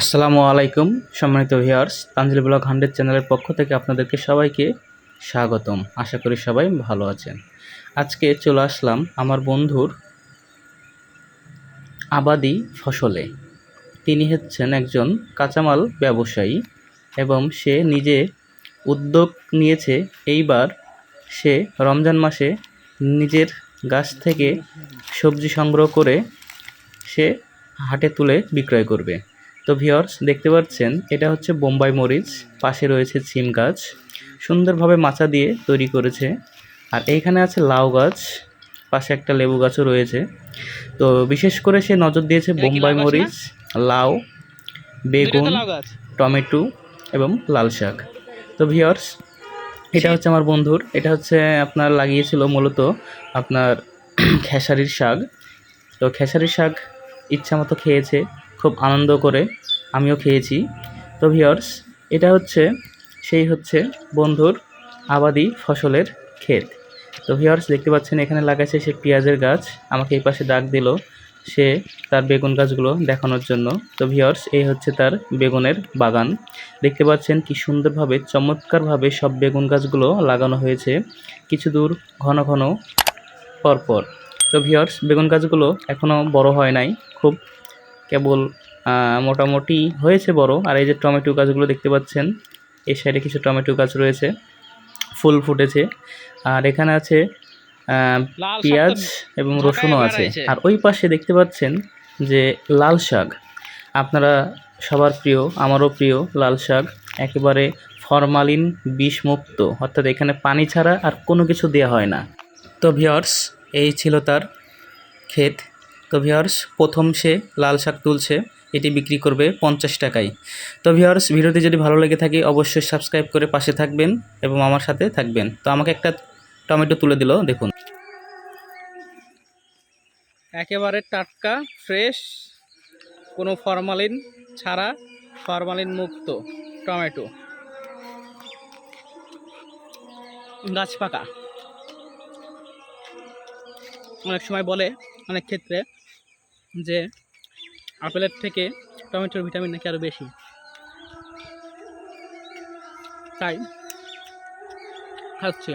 আসসালামু আলাইকুম, সম্মানিত ভিউয়ার্স, তানজিল ব্লগ হান্ড্রেড চ্যানেলের পক্ষ থেকে আপনাদেরকে সবাইকে স্বাগতম। আশা করি সবাই ভালো আছেন। আজকে চলে আসলাম আমার বন্ধুর আবাদি ফসলে। তিনি হচ্ছেন একজন কাঁচামাল ব্যবসায়ী এবং সে নিজে উদ্যোগ নিয়েছে। এইবার সে রমজান মাসে নিজের গাছ থেকে সবজি সংগ্রহ করে সে হাটে তুলে বিক্রয় করবে। তো ভিওর্স দেখতে পাচ্ছেন এটা হচ্ছে বোম্বাই মরিচ পাশে রয়েছে সিম গাছ সুন্দরভাবে মাচা দিয়ে তৈরি করেছে আর এইখানে আছে লাউ গাছ পাশে একটা লেবু গাছও রয়েছে তো বিশেষ করে সে নজর দিয়েছে বোম্বাই? মরিচ লাউ বেগুন টমেটো এবং লাল শাক তো ভিওর্স এটা হচ্ছে আমার বন্ধুর এটা হচ্ছে আপনার লাগিয়েছিল মূলত আপনার খেসারির শাক তো খেসারির শাক ইচ্ছা মতো খেয়েছে খুব আনন্দ করে আমিও খেয়েছি। তো ভিওর্স এটা হচ্ছে, সেই হচ্ছে বন্ধুর আবাদি ফসলের ক্ষেত। তো ভিওর্স দেখতে পাচ্ছেন এখানে লাগাইছে সে পেঁয়াজের গাছ। আমাকে এই পাশে ডাক দিল, সে তার বেগুন গাছগুলো দেখানোর জন্য। তো ভিওর্স এই হচ্ছে তার বেগুনের বাগান। দেখতে পাচ্ছেন কি সুন্দরভাবে, চমৎকারভাবে সব বেগুন গাছগুলো লাগানো হয়েছে। কিছু দূর ঘন ঘন পরপর। তো ভিওর্স বেগুন গাছগুলো এখনও বড় হয় নাই। খুব কেবল মোটামুটি হয়েছে বড়। আর এই যে টমেটো গাছগুলো দেখতে পাচ্ছেন এই সাইডে কিছু টমেটো গাছ রয়েছে ফুল ফুটেছে। আর এখানে আছে পেঁয়াজ এবং রসুনও আছে। আর ওই পাশে দেখতে পাচ্ছেন যে লাল শাক। আপনারা সবার প্রিয় আমারও প্রিয় লাল শাক। একেবারে ফরমালিন বিষমুক্ত অর্থাৎ এখানে পানি ছাড়া আর কোনো কিছু দেওয়া হয় না। তো ভিওর্স এই ছিল তার ক্ষেত। তো ভিওর্স প্রথম সে লাল শাক তুলছে, এটি বিক্রি করবে পঞ্চাশ টাকায়। তো ভিওর্স ভিডিওটি যদি ভালো লেগে থাকে, অবশ্যই সাবস্ক্রাইব করে পাশে থাকবেন এবং আমার সাথে থাকবেন। তো আমাকে একটা টমেটো তুলে দিল, দেখুন। একেবারে টাটকা ফ্রেশ কোনো ফরমালিন ছাড়া ফরমালিন মুক্ত টমেটো। গাছ পাকা। অনেক সময় বলে, অনেক ক্ষেত্রে যে আপেলের থেকে টমেটোর ভিটামিন নাকি আরও বেশি। তাই খাচ্ছে।